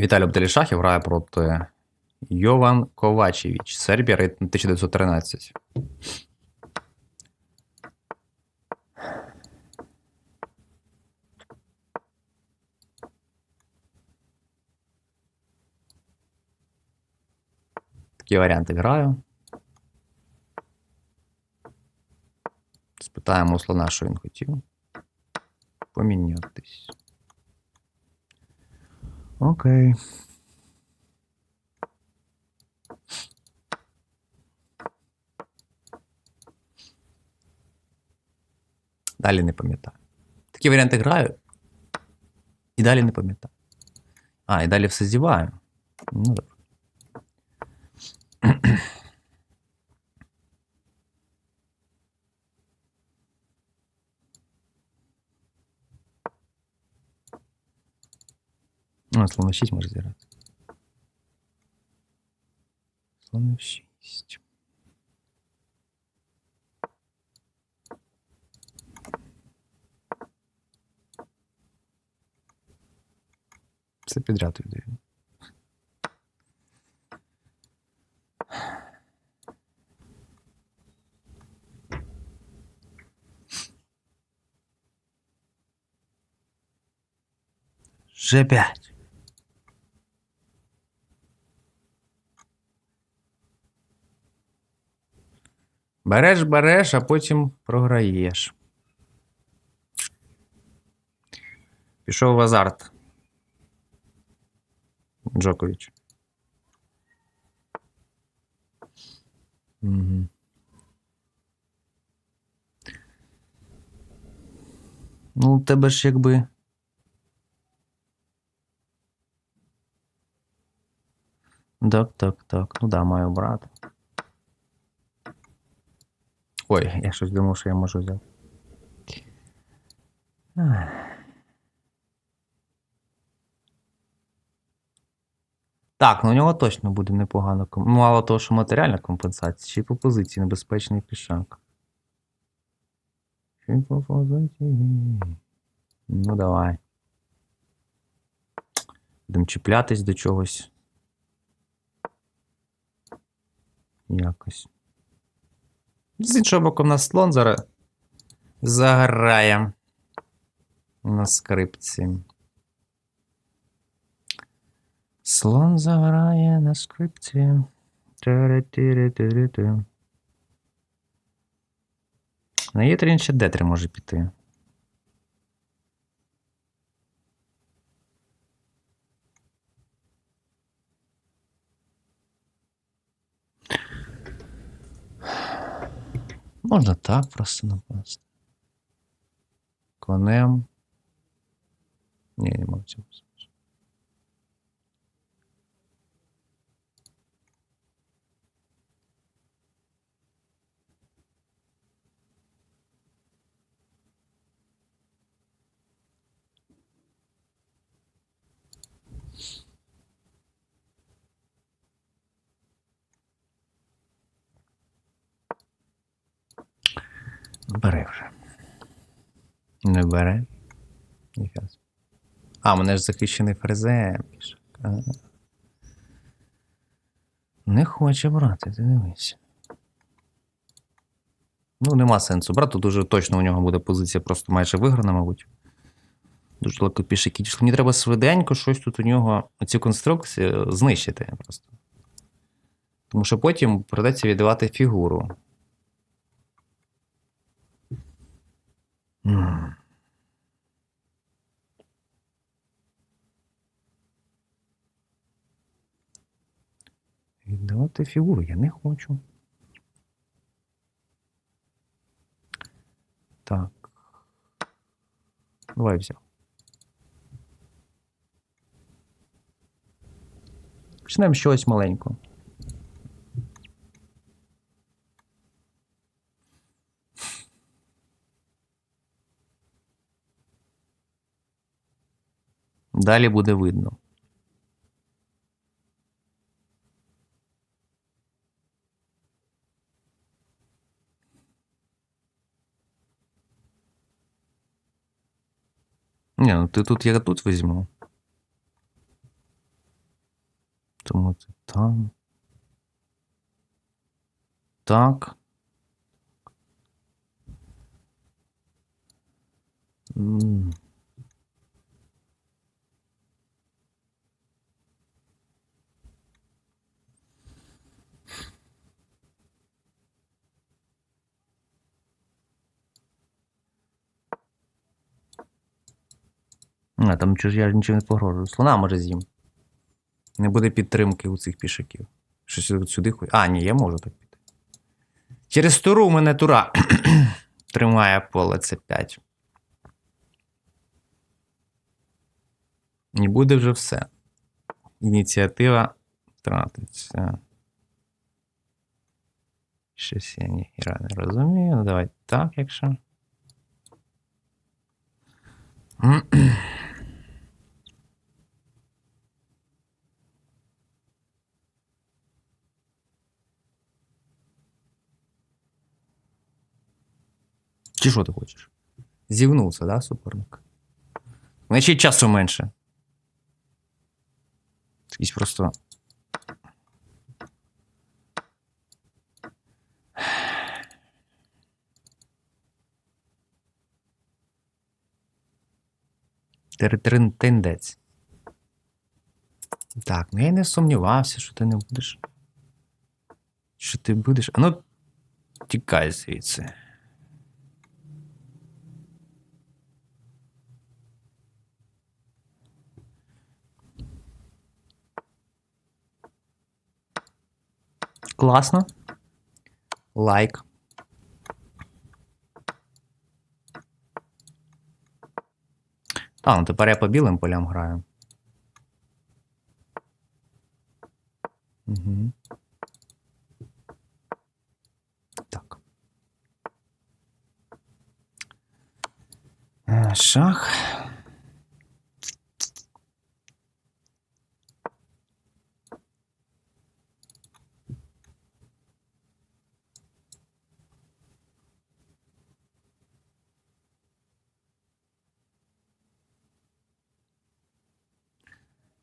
Віталій Абделішахів грає проти Йован Ковачевич, Сербія, рейтинг 1913. Такі варіанти граю. Спитаємо слона, що він хотів. Помінятись. Окей. Далі не пам'ятаю. Такі варіанти граю. І далі не пам'ятаю. А, і далі все зіваю. Ну, добре. Ну, слон 6 може зіграти. Слон 6. Все підряд віддаю. Ж5. Береш, береш, а потім програєш. Пішов в азарт. Джокович. Угу. Ну, у тебе ж якби. Так, так, так. Ну да, маю брати. Ой, я щось думав, що я можу взяти. Так, ну у нього точно буде непогано. Ну, мало того, що матеріальна компенсація, й по позиції небезпечний пішак. Ще по позиції. Ну, давай. Будемо чіплятись до чогось. Якось. З іншого боку, в нас слон зараз заграє на скрипці. Слон заграє на скрипці. На Є3 ще Д3 може піти. Можна так просто напасти. Конем. Ні, не можу Бери вже. Не бере. Собі. А, мене ж захищений фрезем. Не хоче брати, ти дивись. Ну, нема сенсу брати. Дуже точно у нього буде позиція просто майже виграна, мабуть. Дуже далеко пішаки дійшли. Мені треба швиденько щось тут у нього, оцю конструкцію, знищити просто. Тому що потім придеться віддавати фігуру. Віддавати фігуру я не хочу. Так. Давай взяв. Почнемо чогось маленького. Далі буде видно. Ні, ну ти тут я тут візьму. Тому це там. Так. М. А, там чого ж я нічого не погрожую. Слона може з'їм. Не буде підтримки у цих пішаків. Щось сюди хоч. А, ні, я можу так піти. Через туру у мене тура тримає поле це 5. І буде вже все. Ініціатива втратиться. Щось я ніхіра не розумію. Ну, давай так, якщо. Чи що ти хочеш? Зівнувся, да, суперник? Значить, часу менше. Якийсь просто. Тендець. Так, ну я не сумнівався, що ти не будеш. Що ти будеш. А ну, тікай звідси. Класно. Лайк. А, ну тепер я по білим полям граю. Угу. Так. Е, Шах.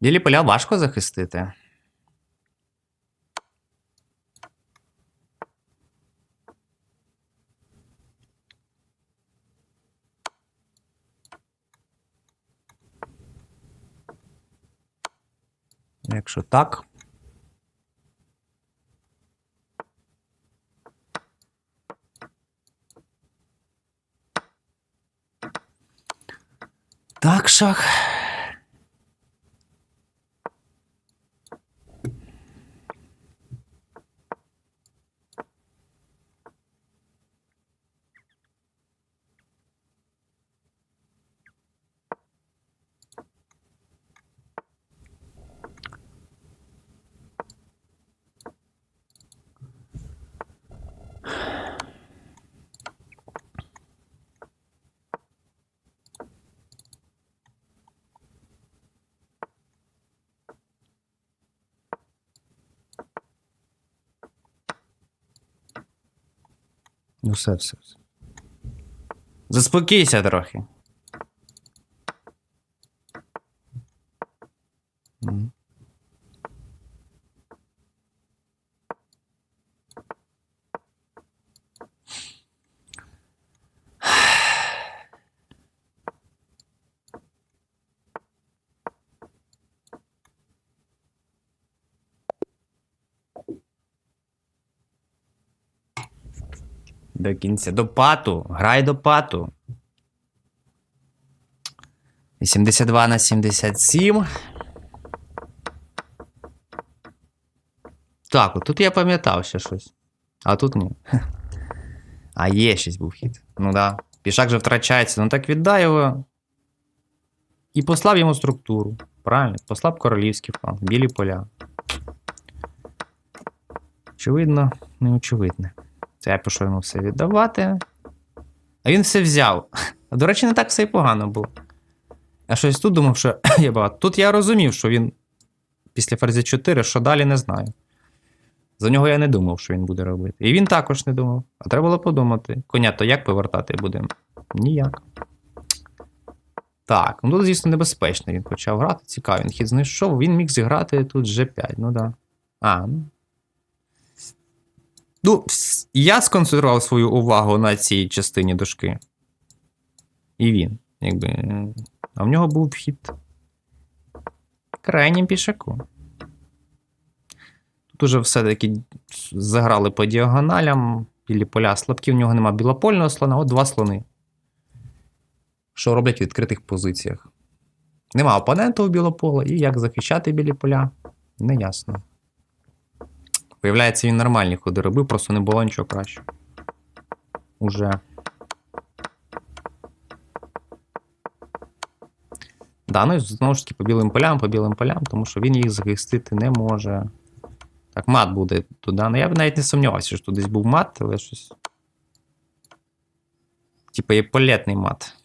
Білі поля важко захистити. Якщо так. Так, шах. Ну, все, все. все. Заспокійся трохи. До кінця. До пату. Грай до пату. 82 на 77. Так, от тут я пам'ятав ще щось. А тут ні. А є щось був хід. Ну да. Пішак же втрачається. Ну так віддай його. І послав йому структуру. Правильно? Послав королівський фланг. Білі поля. Очевидно, неочевидне. Це я пішов йому все віддавати. А він все взяв. А до речі, не так все і погано було. Я щось тут думав, що я багато. Тут я розумів, що він після ферзі 4, що далі не знаю. За нього я не думав, що він буде робити. І він також не думав. А треба було подумати. Коня, то як повертати будемо? Ніяк. Так, ну тут, звісно, небезпечно. Він почав грати. Цікаво, він хід знайшов, він міг зіграти тут G5, ну да. А, ну. Ну, я сконцентрував свою увагу на цій частині дошки. І він, якби. А в нього був вхід. Крайнім пішаку. Тут уже все-таки заграли по діагоналям, білі поля слабкі, в нього нема білопольного слона, от два слони. Що роблять в відкритих позиціях? Нема опонента у білопола, і як захищати білі поля, неясно. Виявляється, він нормальні ходи робив, просто не було нічого кращого. Уже. Да, ну і знову ж таки по білим полям, по білим полям, тому що він їх захистити не може. Так, мат буде туди. Ну я б навіть не сумнівався, що тут десь був мат, але щось. Типа є полетний мат.